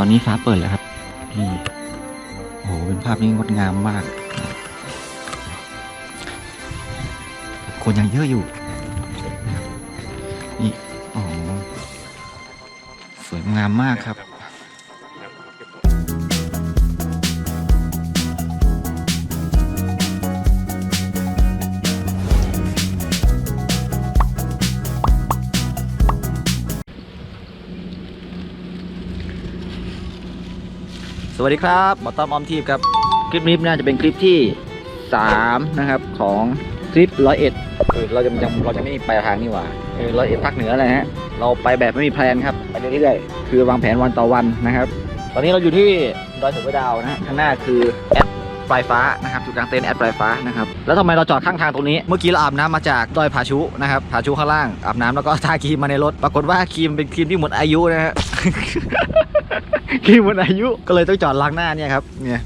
ตอนนี้ฟ้าเปิดแล้วครับนี่โอ้โหเป็นภาพที่งดงามมาก คนยังเยอะอยู่นี่โอ้สวยงามมากครับ สวัสดีครับหมอต้อมออมทีพครับ คลิปนี้น่าจะเป็นคลิปที่ 3 นะครับ ของทริปร้อยเอ็ดคือเราจะยังเราจะไม่มีปลายทางนี่หว่าคือร้อยเอ็ดภาคเหนือนะฮะเราไปแบบไม่มีแพลนครับไปเรื่อยๆคือวางแผนวันต่อวันนะครับ ตอนนี้เราอยู่ที่ดอยสือดาวนะฮะข้างหน้าคือแอดปลายฟ้านะครับจุดกลางเต็นท์แอดปลายฟ้านะครับแล้วทำไมเราจอดข้างทางตรงนี้เมื่อกี้เราอาบน้ำมาจากดอยผาชุนะครับผาชุข้างล่างอาบน้ำแล้วก็ทาครีมมาในรถ ปรากฏว่าครีมเป็นครีมที่หมดอายุนะฮะครีมหมดอายุก็เลยต้องจอดล้างหน้าเนี่ยครับ เนี่ย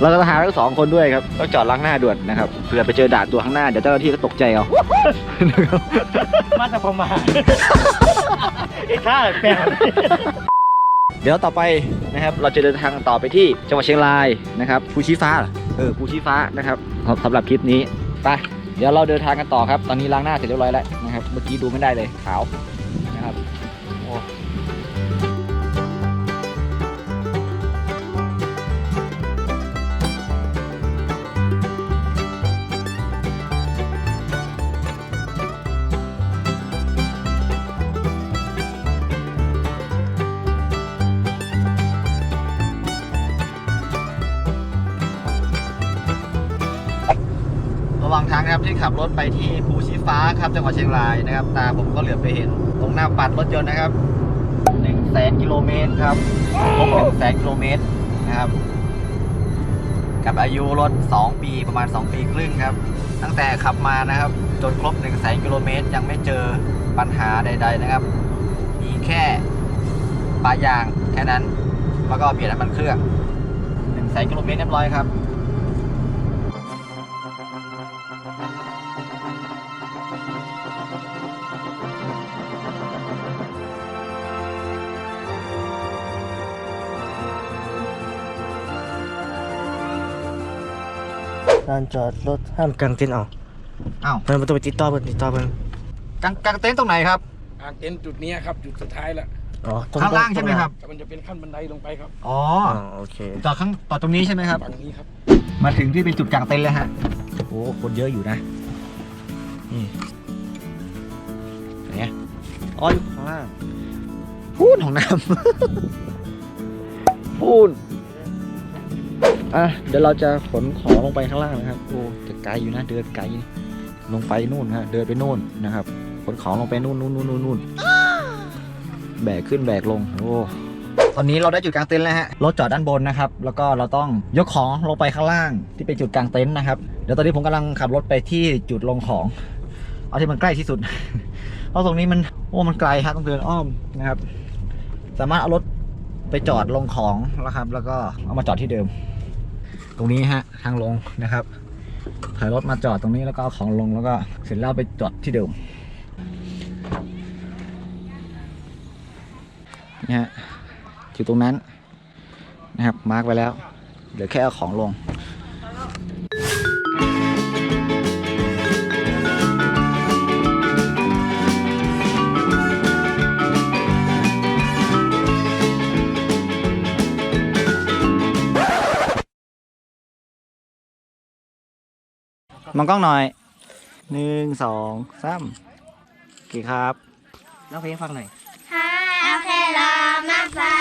เราก็หาทั้งสองคนด้วยครับต้องจอดล้างหน้าด่วนนะครับเผื่อไปเจอด่านตัวข้างหน้าเดี๋ยวเจ้าหน้าที่ก็ตกใจเอานะครับมาแต่ประมาณไอ้ท่าแปลกเดี๋ยวต่อไปนะครับเราจะเดินทางต่อไปที่จังหวัดเชียงรายนะครับภูชีฟ้าเหรอเออภูชีฟ้านะครับสำหรับคลิปนี้ไปเดี๋ยวเราเดินทางกันต่อครับ ตอนนี้ล้างหน้าเสร็จเรียบร้อยแล้วนะครับ เมื่อกี้ดูไม่ได้เลยขาวนะครับ ที่ขับรถไปที่ภูชีฟ้าครับจังหวัดเชียงรายนะครับ ตาผมก็เหลือบไปเห็นตรงหน้าปัดรถยนต์นะครับ1นึ่งแสนกิโลเมตรครับครบหนึ่งแสนกิโลเมตรนะครับ กับอายุรถ 2 ปีประมาณ 2 ปีครึ่งครับ ตั้งแต่ขับมานะครับ จนครบ1นึ่งแสนกิโลเมตรยังไม่เจอปัญหาใด ๆนะครับ มีแค่ปลายางแค่นั้น แล้วก็เปลี่ยนน้ำมันเครื่อง1นึ่งแสนกิโลเมตรเรียบร้อยครับ ลานจอดรถห้ามกางเต็นท์เอาอ้าวเพิ่นมันต้องไปติดต่อเพิ่นติดต่อเพิ่นกางกางเต็นท์ตรงไหนครับ กางเต็นท์จุดเนี้ยครับจุดสุดท้ายแล้วอ๋อตรข้างล่างใช่ไหมครับแต่มันจะเป็นขั้นบันไดลงไปครับอ๋ออ๋อโอเคต่อข้างต่อตรงนี้ใช่ไหมครับฝั่งนี้ครับ มาถึงที่เป็นจุดกลางเต็นท์แล้วฮะโอ้คนเยอะอยู่นะนี่ไหนอะอ๋ออยู่ข้างล่างพูนของน้ำพูน อะเดี๋ยวเราจะขนของลงไปข้างล่างนะครับโอ้จะไกลอยู่นะเดินไกลลงไปนู่นฮะเดินไปนู่นนะครับขนของลงไปนู่นนู่นนู่นนู่นแบกขึ้นแบกลงโอ้ตอนนี้เราได้จุดกลางเต็นท์แล้วฮะรถจอดด้านบนนะครับ แล้วก็เราต้องยกของลงไปข้างล่างที่เป็นจุดกลางเต็นท์นะครับเดี๋ยวตอนนี้ผมกำลังขับรถไปที่จุดลงของเอาที่มันใกล้ที่สุดเพราะตรงนี้มันโอ้มันไกลครับต้องเดินอ้อมนะครับ สามารถเอารถไปจอดลงของแล้วครับ แล้วก็เอามาจอดที่เดิม ตรงนี้ฮะทางลงนะครับถอยรถมาจอดตรงนี้แล้วก็เอาของลงแล้วก็เสร็จแล้วไปจอดที่เดิมนี่ฮะอยู่ตรงนั้นนะครับมาร์กไว้แล้วเดี๋ยวแค่เอาของลง มองกล้องหน่อยหนึ่งสองสามโอเคครับร้องเพลงให้ฟังหน่อย หาแค่รอมาฟ้า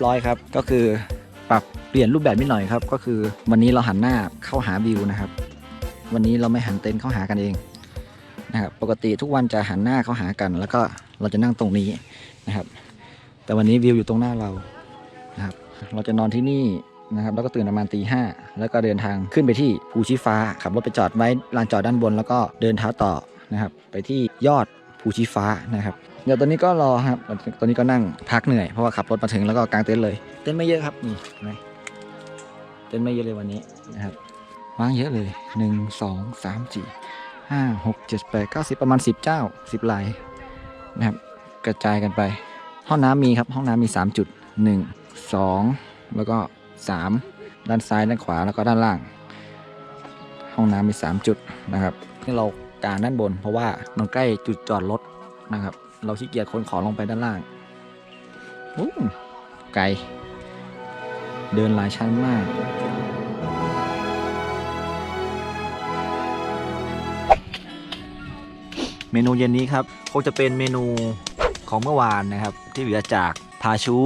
ยบร้อยครับ ก็คือปรับเปลี่ยนรูปแบบนิดหน่อยครับ ก็คือวันนี้เราหันหน้าเข้าหาวิวนะครับ วันนี้เราไม่หันเต็นท์เข้าหากันเองนะครับปกติทุกวันจะหันหน้าเข้าหากัน แล้วก็เราจะนั่งตรงนี้นะครับ แต่วันนี้วิวอยู่ตรงหน้าเรานะครับ เราจะนอนที่นี่นะครับ แล้วก็ตื่นประมาณตีห้าแล้วก็เดินทางขึ้นไปที่ภูชีฟ้าขับรถไปจอดไว้ลานจอดด้านบน แล้วก็เดินเท้าต่อนะครับ ไปที่ยอดภูชีฟ้านะครับ เดี๋ยวตอนนี้ก็รอครับตอนนี้ก็นั่งพักเหนื่อยเพราะว่าขับรถมาถึงแล้วก็กางเต็นท์เลย เต็นท์ไม่เยอะครับนี่เห็นไหมเต็นท์ไม่เยอะเลยวันนี้นะครับวางเยอะเลยหนึ่งสองสามสี่ห้าหกเจ็ดแปดเก้าสิบประมาณสิบเจ้าสิบลายนะครับกระจายกันไป ห้องน้ำมีครับห้องน้ำมีสามจุดหนึ่งสองแล้วก็สามด้านซ้ายด้านขวาแล้วก็ด้านล่าง ห้องน้ำมีสามจุดนะครับที่เรากางด้านบน เพราะว่ามันใกล้จุดจอดรถนะครับ เราขี้เกียจขนของลงไปด้านล่างอู้ไกล เดินหลายชั้นมากเมนูเย็นนี้ครับคงจะเป็นเมนูของเมื่อวานนะครับ ที่เหลือจากพาชู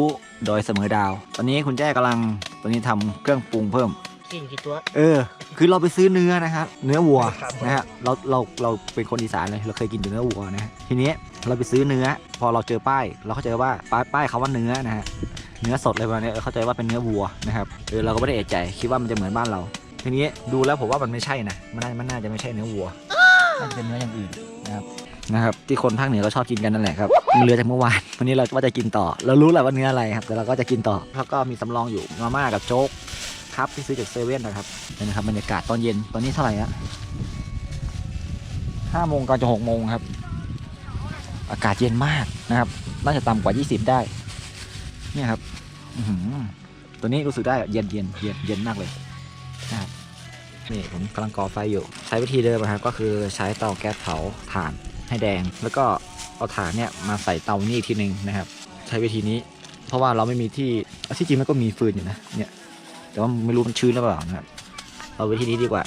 โดยเสมอดาว ตอนนี้คุณแจ้กำลังตอนนี้ทำเครื่องปรุงเพิ่มกินกี่ตัว เออ คือเราไปซื้อเนื้อนะครับ เนื้อวัวครับนะฮะเราเราเราเป็นคนอีสานเลยเราเคยกินแต่เนื้อวัวนะฮะทีนี้ เราไปซื้อเนื้อ พอเราเจอป้ายเราเข้าใจว่าป้ายป้ายเขาว่าเนื้อนะฮะเนื้อสดอะไรประมาณนี้เข้าใจว่าเป็นเนื้อวัวนะครับเออเราก็ไม่ได้เอะใจคิดว่ามันจะเหมือนบ้านเรา ทีนี้ดูแล้วผมว่ามันไม่ใช่นะมันน่ามันน่าจะไม่ใช่เนื้อวัวน่าจะเป็นเนื้ออย่างอื่นนะครับนะครับที่คนภาคเหนือเขาชอบกินกันนั่นแหละครับมันเหลือจากเมื่อวานวันนี้เราว่าจะกินต่อ เรารู้แหละว่าเนื้ออะไรครับแต่เราก็จะกินต่อแล้วก็มีสำรองอยู่มาม่ากับโจ๊กครับที่ซื้อจากเซเว่นนะครับนี่นะครับบรรยากาศตอนเย็นตอนนี้เท่าไหร่อะห้าโมงก่อนจะหกโมงครับ อากาศเย็นมากนะครับ น่าจะต่ำกว่า 20 ได้ เนี่ยครับตัวนี้รู้สึกได้เย็นเย็นเย็นเย็นมากเลยนะครับนี่ผมกำลังก่อไฟอยู่ ใช้วิธีเดิมนะครับก็คือใช้เตาแก๊สเผาถ่านให้แดง แล้วก็เอาถ่านเนี่ยมาใส่เตานี่อีกทีหนึงนะครับ ใช้วิธีนี้ เพราะว่าเราไม่มีที่ที่จริงมันก็มีฟืนอยู่นะเนี่ยแต่ว่าไม่รู้มันชื้นหรือเปล่านะครับเอาวิธีนี้ดีกว่า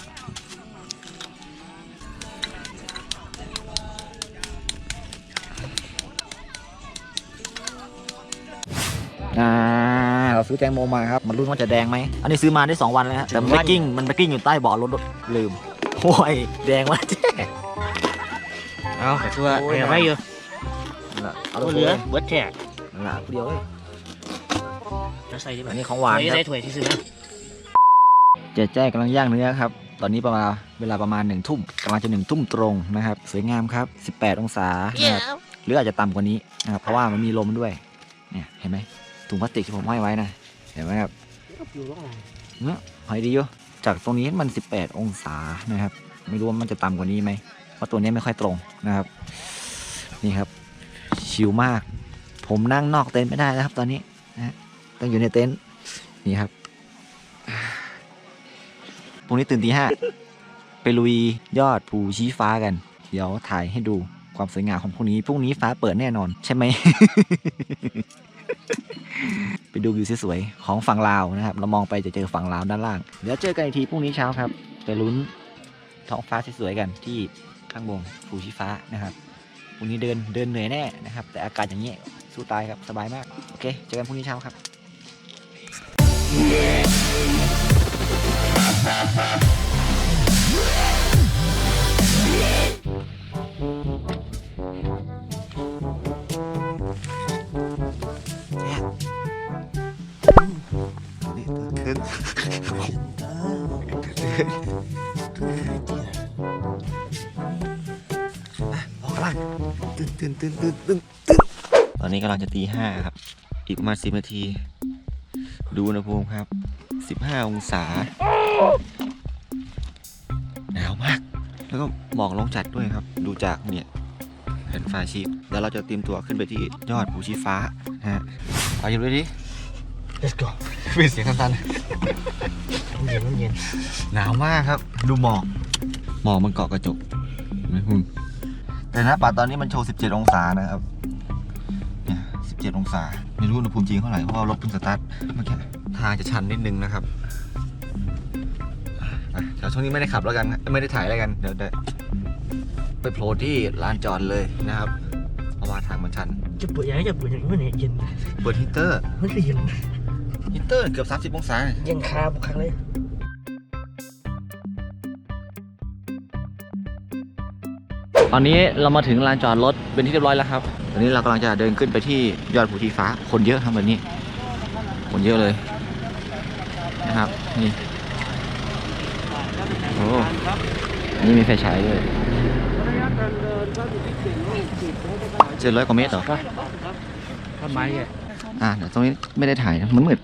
ซื้อแตงโมมาครับ มันรู้ว่าจะแดงไหม อันนี้ซื้อมาได้ 2 วันแล้วฮะแต่มันไปกิ้ง มันไปกิ้งอยู่ใต้เบาะรถลืม โอ้ย แดงวะเจ๊เอาตัวโอ้ยเหลือไว้อยู่นั่นล่ะเอาตัวตัวเหเหลืลืออเบิร์ดแท็กนั่นล่ะเดียวเลยจะใส่ที่ไหนอันนี้ของหวานไว้ครัใส่บถ้วยที่ซื้อนะเจ๊แจ้กำลังย่างเนื้อครับตอนนี้ประมาณเวลาประมาณหนึ่งทุ่มกำลังจะหนึ่งทุ่มตรงนะครับ สวยงามครับ 18 องศานะครับหรืออาจจะต่ำกว่านี้นะครับเพราะว่ามันมีลมด้วยเนี่ยเห็นไหม ถุงพลาสติกที่ผมห้อยไว้นะ เห็นไหมครับอยู่ตรงไหนเนี่ยหอยดีอยู่จากตรงนี้มัน 18 องศานะครับ ไม่รู้ว่ามันจะต่ำกว่านี้ไหมเพราะตัวนี้ไม่ค่อยตรงนะครับ นี่ครับ ชิลมาก ผมนั่งนอกเต็นท์ไม่ได้นะครับ ตอนนี้นะฮะต้องอยู่ในเต็นท์นี่ครับพรุ่งนี้ตื่นตีห้าไปลุยยอดภูชี้ฟ้ากัน เดี๋ยวถ่ายให้ดูความสวยงามของพรุ่งนี้พรุ่งนี้ฟ้าเปิดแน่นอน ใช่ไหม ไปดูวิวสวยๆของฝั่งลาวนะครับ เรามองไปจะเจอฝั่งลาวด้านล่าง เดี๋ยวเจอกันอีกทีพรุ่งนี้เช้าครับ ไปลุ้นท้องฟ้าสวยๆกันที่ข้างบนภูชีฟ้านะครับพรุ่งนี้เดินเดินเหนื่อยแน่นะครับ แต่อากาศอย่างนี้สู้ตายครับสบายมาก โอเค เจอกันพรุ่งนี้เช้าครับ ตื่นตื่นตื่นตื่นตอนนี้กำลังจะตีห้าครับ อีกมาสิบนาที ดูอุณหภูมิครับสิบห้าองศา หนาวมาก แล้วก็หมอกลงจัดด้วยครับ ดูจากเนี่ยแผ่นฟ้าชีพแล้วเราจะเตรียมตัวขึ้นไปที่ยอดภูชีฟ้านะฮะเอาอยู่เลยดิ let's go เป็นเสียงสั้นน้ำเย็นน้ำเย็นหนาวมากครับ ดูหมอก หมอกมันเกาะกระจกเห็นไหมคุณ แต่หน้าปัดตอนนี้มันโชว์ 17 องศานะครับ เนี่ย 17 องศา ไม่รู้อุณหภูมิจริงเท่าไหร่ เพราะว่ารถเพิ่งสตาร์ทเมื่อกี้ทางจะชันนิดนึงนะครับอะเดี๋ยวช่วงนี้ไม่ได้ขับแล้วกันนะไม่ได้ถ่ายแล้วกันเดี๋ยวเดี๋ยวไปโผล่ที่ลานจอดเลยนะครับ เพราะว่าทางมันชัน จะเปิดยังไงจะเปิดอย่างนี้มันเย็นเปิดฮีตเตอร์มันเย็นฮีเตอร์เกือบ 30 องศาเย็นคาบุกครั้งเลย ตอนนี้เรามาถึงลานจอดรถเป็นที่เรียบร้อยแล้วครับ ตอนนี้เรากำลังจะเดินขึ้นไปที่ยอดภูทีฟ้า คนเยอะครับวันนี้ คนเยอะเลยนะครับนี่โอ้นี่มีไฟฉายด้วยเจ็ดร้อยกว่าเมตรเหรอทำไมอะอ่าเดี๋ยวตรงนี้ไม่ได้ถ่ายนะมันมืด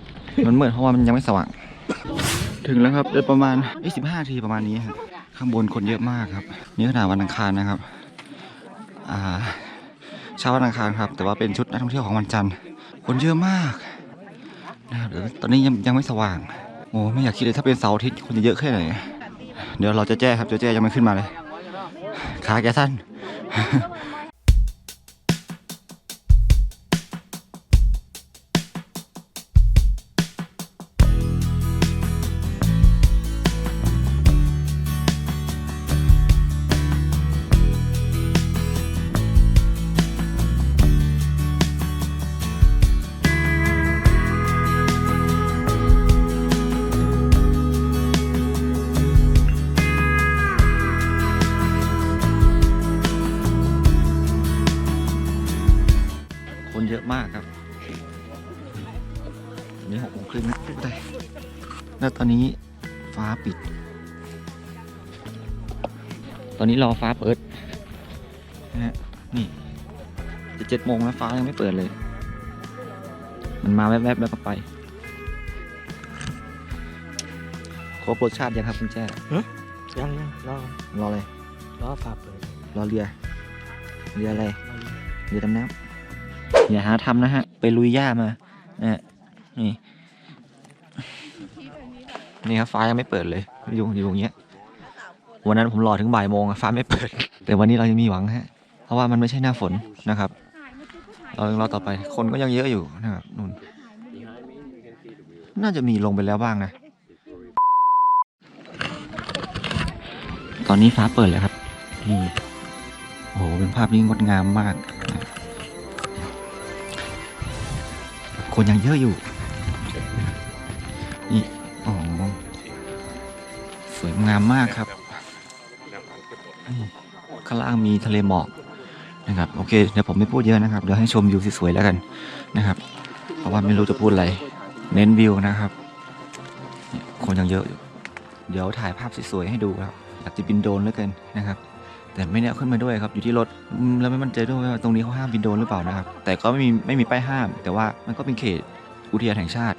มันมืดเพราะว่ามันยังไม่สว่าง ถึงแล้วครับเดินประมาณ25นาทีประมาณนี้ครับ ข้างบนคนเยอะมากครับนี่ขนาดวันอังคารนะครับอ่าเช้าวันอังคารครับ แต่ว่าเป็นชุดนักท่องเที่ยวของวันจันทร์ คนเยอะมากนะครับเดี๋ยวตอนนี้ยังยังไม่สว่างโอ้ไม่อยากคิดเลยถ้าเป็นเสาร์อาทิตย์คนจะเยอะแค่ไหนเดี๋ยวเราจะแจ้ครับจะแจ้ยังไม่ขึ้นมาเลยขาแกสั้นคน อนนี้ฟ้าปิด ตอนนี้รอฟ้าเปิดนะฮะนี่จะเจ็ดโมงแล้วฟ้ายังไม่เปิดเลย มันมาแวบๆแล้วก็ไปครบรสชาติยังครับคุณแจ้ยังยังรอรออะไรรอฝาเปิดรอเรือเรืออะไรเรือดำน้ำอย่าหาทำนะฮะ ไปลุยหญ้ามานะฮะนี่ นี่ครับฟ้ายังไม่เปิดเลยอยู่อยู่อย่างเงี้ยวันนั้นผมรอถึงบ่ายโมงอะฟ้าไม่เปิด แต่วันนี้เรายังมีหวังฮะเพราะว่ามันไม่ใช่หน้าฝนนะครับ เรายังรอต่อไปคนก็ยังเยอะอยู่นะครับนู่นน่าจะมีลงไปแล้วบ้างนะ ตอนนี้ฟ้าเปิดแล้วครับนี่โอ้โหเป็นภาพที่งดงามมาก คนยังเยอะอยู่ งามมากครับ ข้างล่างมีทะเลหมอกนะครับ โอเคเดี๋ยวผมไม่พูดเยอะนะครับ เดี๋ยวให้ชมวิวสวยๆแล้วกันนะครับ เพราะว่าไม่รู้จะพูดอะไร เน้นวิวนะครับ คนยังเยอะอยู่ เดี๋ยวถ่ายภาพสวยๆให้ดูครับ อยากจะบินโดรนแล้วกันนะครับ แต่ไม่ได้เอาขึ้นมาด้วยครับ อยู่ที่รถ แล้วไม่มั่นใจด้วยว่าตรงนี้เขาห้ามบินโดรนหรือเปล่านะครับ แต่ก็ไม่มีไม่มีป้ายห้าม แต่ว่ามันก็เป็นเขตอุทยานแห่งชาติ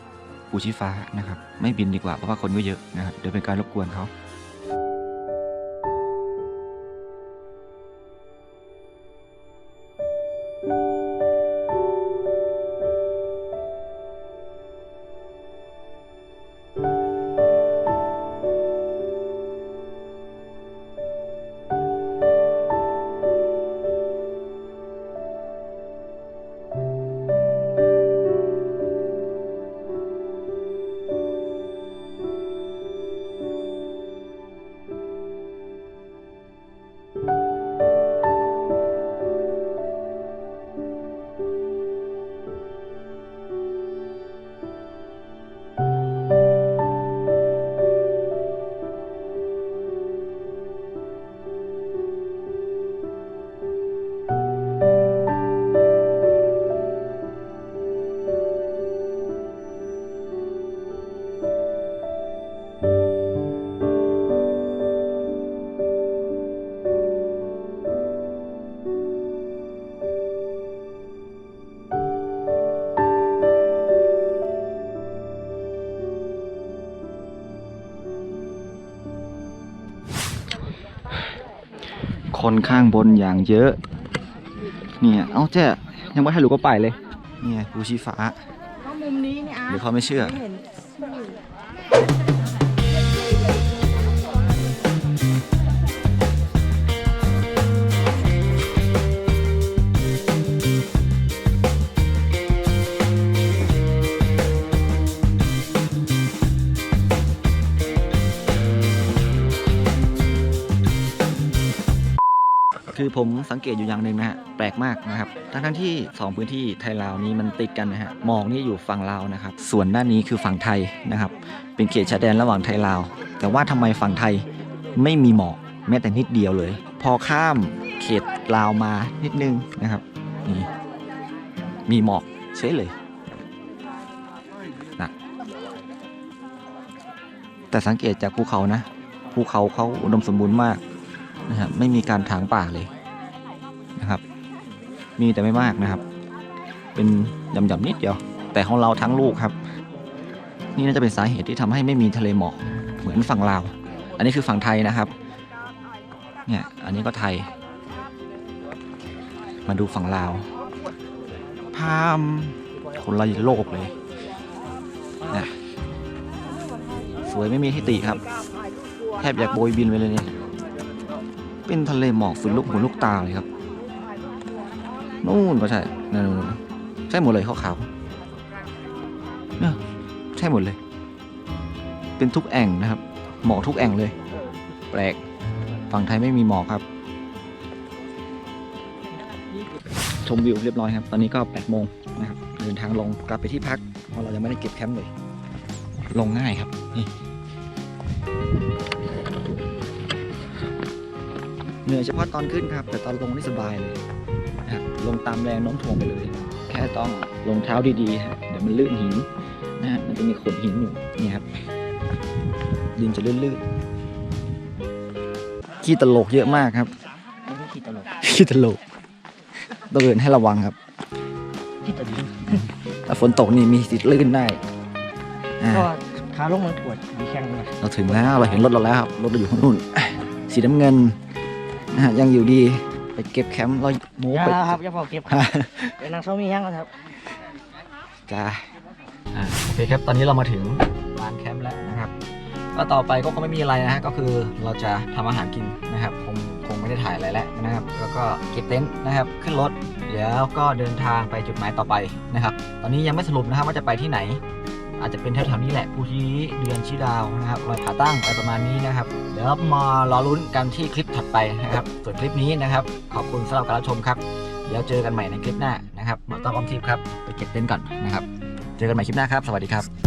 ภูชีฟ้านะครับ ไม่บินดีกว่าเพราะว่าคนก็เยอะนะครับเดี๋ยวเป็นการรบกวนเขา คนข้างบนอย่างเยอะ เนี่ย เอาเจ๊ยังไม่ให้รู้ก็ไปเลย เนี่ยภูชีฟ้า เพราะมุมนี้เนี่ยอาเดี๋ยวเขาไม่เชื่อไม่เห็น ผมสังเกตอยู่อย่างหนึ่งนะฮะแปลกมากนะครับทั้งทั้งๆที่สองพื้นที่ไทยลาวนี้มันติดกันนะฮะหมอกนี่อยู่ฝั่งลาวนะครับส่วนด้านนี้คือฝั่งไทยนะครับ เป็นเขตชายแดนระหว่างไทยลาว แต่ว่าทำไมฝั่งไทยไม่มีหมอกแม้แต่นิดเดียวเลย พอข้ามเขตลาวมานิดนึงนะครับนี่มีหมอกเฉยเลยนะแต่สังเกตจากภูเขานะภูเขาเขาอุดมสมบูรณ์มากนะครับไม่มีการถางป่าเลย นะครับ มีแต่ไม่มากนะครับ เป็นหย่อมๆนิดเดียว แต่ของเราทั้งลูกครับ นี่น่าจะเป็นสาเหตุที่ทำให้ไม่มีทะเลหมอกเหมือนฝั่งลาว อันนี้คือฝั่งไทยนะครับ เนี่ย อันนี้ก็ไทย มาดูฝั่งลาว พามคนละโลกเลยนะสวยไม่มีที่ติครับ แทบอยากโบยบินไปเลยเนี่ย เป็นทะเลหมอกสุดลูกหูลูกตาเลยครับ นู่นก็ใช่นั่นใช่หมดเลยขาวๆเนี่ยใช่หมดเลย เป็นทุกแอ่งนะครับ หมอกทุกแอ่งเลย แปลกฝั่งไทยไม่มีหมอกครับ ชมวิวเรียบร้อยครับ ตอนนี้ก็8โมงนะครับเดินทางลงกลับไปที่พักเพราะเรายังไม่ได้เก็บแคมป์เลย ลงง่ายครับนี่เหนื่อยเฉพาะตอนขึ้นครับ แต่ตอนลงนี่สบายเลย ลงตามแรงโน้มถ่วงไปเลย แค่ต้องลงเท้าดีๆครับเดี๋ยวมันลื่นหินนะฮะมันจะมีโขดหินอยู่นี่ครับดินจะลื่นๆขี้ตลกเยอะมากครับไม่ใช่ขีดตลกขี้ตลกต้องเดินให้ระวังครับขีดตลกถ้าฝนตกนี่มีสิทธิ์ลื่นได้อ่าก็ขาลงมันปวดดีแข้งเลยเราถึงแล้วเราเห็นรถเราแล้วครับรถเราอยู่ข้างนู่นสีน้ำเงินนะฮะยังอยู่ดี ไปเก็บแคมป์เราโม้อย่าไปครับอย่าเผาเก็บครับเดี๋ยวนางเซามีแห้งแล้วครับจ้าอ่าโอเคครับตอนนี้เรามาถึงลานแคมป์แล้วนะครับ ก็ต่อไปก็คงไม่มีอะไรนะฮะก็คือเราจะทำอาหารกินนะครับคงคงไม่ได้ถ่ายอะไรแล้วนะครับ แล้วก็เก็บเต็นท์นะครับ ขึ้นรถเดี๋ยวก็เดินทางไปจุดหมายต่อไปนะครับ ตอนนี้ยังไม่สรุปนะครับว่าจะไปที่ไหน อาจจะเป็นแถวๆนี้แหละภูชีเดือนชีดาวนะครับรอยผาตั้งอะไรประมาณนี้นะครับเดี๋ยวมารอลุ้นกันที่คลิปถัดไปนะครับส่วนคลิปนี้นะครับ ขอบคุณสำหรับการรับชมครับเดี๋ยวเจอกันใหม่ในคลิปหน้านะครับหมอต้อมอมทิพย์ครับไปเก็บเต็นท์ก่อนนะครับ เจอกันใหม่คลิปหน้าครับ สวัสดีครับ